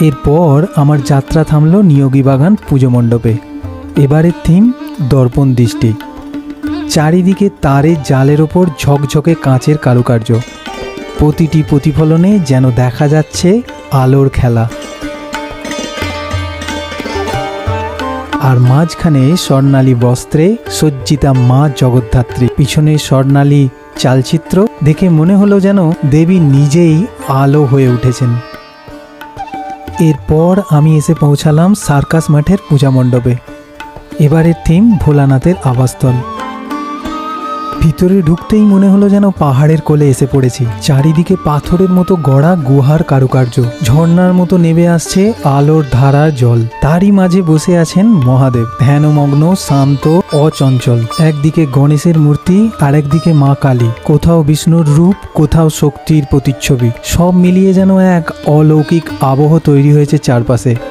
এরপর আমার যাত্রা থামল নিয়োগী বাগান পুজো মণ্ডপে। এবারের থিম দর্পণ দৃষ্টি। চারিদিকে তারের জালের ওপর ঝকঝকে কাঁচের কারুকার্য। প্রতিটি প্রতিফলনে যেন দেখা যাচ্ছে আলোর খেলা। আর মাঝখানে স্বর্ণালী বস্ত্রে সজ্জিতা মা জগদ্ধাত্রী। পিছনে স্বর্ণালী চালচিত্র দেখে মনে হলো যেন দেবী নিজেই আলো হয়ে উঠেছেন। এরপর আমি এসে পৌঁছালাম সার্কাস মাঠের পূজা মণ্ডপে। এবারের থিম ভোলানাথের আবাসস্থল। ভিতরে ঢুকতেই মনে হলো যেন পাহাড়ের কোলে এসে পড়েছি। চারিদিকে পাথরের মতো গড়া গুহার কারুকার্য। ঝর্ণার মতো নেমে আসছে আলোর ধারার জল। তারই মাঝে বসে আছেন মহাদেব। ধ্যানমগ্ন, শান্ত, অচঞ্চল। একদিকে গণেশের মূর্তি আর একদিকে মা কালী। কোথাও বিষ্ণুর রূপ, কোথাও শক্তির প্রতিচ্ছবি। সব মিলিয়ে যেন এক অলৌকিক আবহ তৈরি হয়েছে চারপাশে।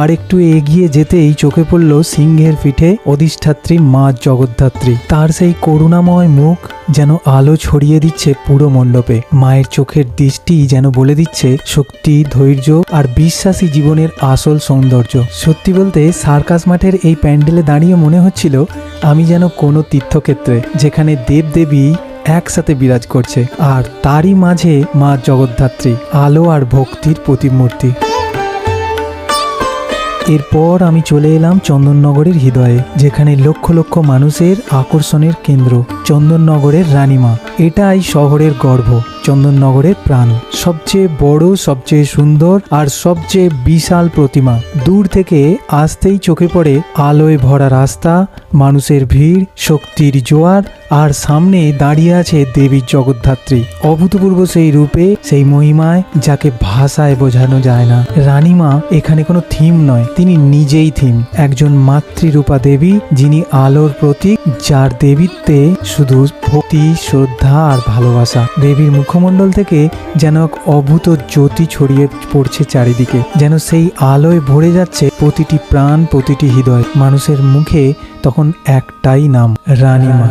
আর একটু এগিয়ে যেতেই চোখে পড়ল সিংহের পিঠে অধিষ্ঠাত্রী মা জগদ্ধাত্রী। তার সেই করুণাময় মুখ যেন আলো ছড়িয়ে দিচ্ছে পুরো মণ্ডপে। মায়ের চোখের দৃষ্টি যেন বলে দিচ্ছে শক্তি, ধৈর্য আর বিশ্বাসী জীবনের আসল সৌন্দর্য। সত্যি বলতে সার্কাস মাঠের এই প্যান্ডেলে দাঁড়িয়ে মনে হচ্ছিল আমি যেন কোনো তীর্থক্ষেত্রে, যেখানে দেবদেবী একসাথে বিরাজ করছে। আর তারই মাঝে মা জগদ্ধাত্রী, আলো আর ভক্তির প্রতিমূর্তি। এরপর আমি চলে এলাম চন্দননগরের হৃদয়ে যেখানে লক্ষ লক্ষ মানুষের আকর্ষণের কেন্দ্র। চন্দননগরের রানীমা। এটাই শহরের গর্ভ চন্দননগরের প্রাণ। সবচেয়ে বড়, সবচেয়ে সুন্দর আর সবচেয়ে বিশাল প্রতিমা। দূর থেকে আসতেই চোখে পড়ে আলোয় ভরা রাস্তা, মানুষের ভিড়, শক্তির জোয়ার আর সামনে দাঁড়িয়ে আছে দেবীর জগদ্ধাত্রী। অভূতপূর্ব সেই রূপে, সেই মহিমায় যাকে ভাষায় বোঝানো যায় না। রানীমা এখানে কোনো থিম নয়, তিনি নিজেই থিম। একজন মাতৃরূপা দেবী যিনি আলোর প্রতীক, যার দেবীত্বে শুধু ভক্তি, শ্রদ্ধা আর ভালোবাসা। দেবীর মুখমণ্ডল থেকে যেন এক অভূত জ্যোতি ছড়িয়ে পড়ছে চারিদিকে, যেন সেই আলোয় ভরে যাচ্ছে প্রতিটি প্রাণ, প্রতিটি হৃদয়। মানুষের মুখে তখন একটাই নাম, রানীমা।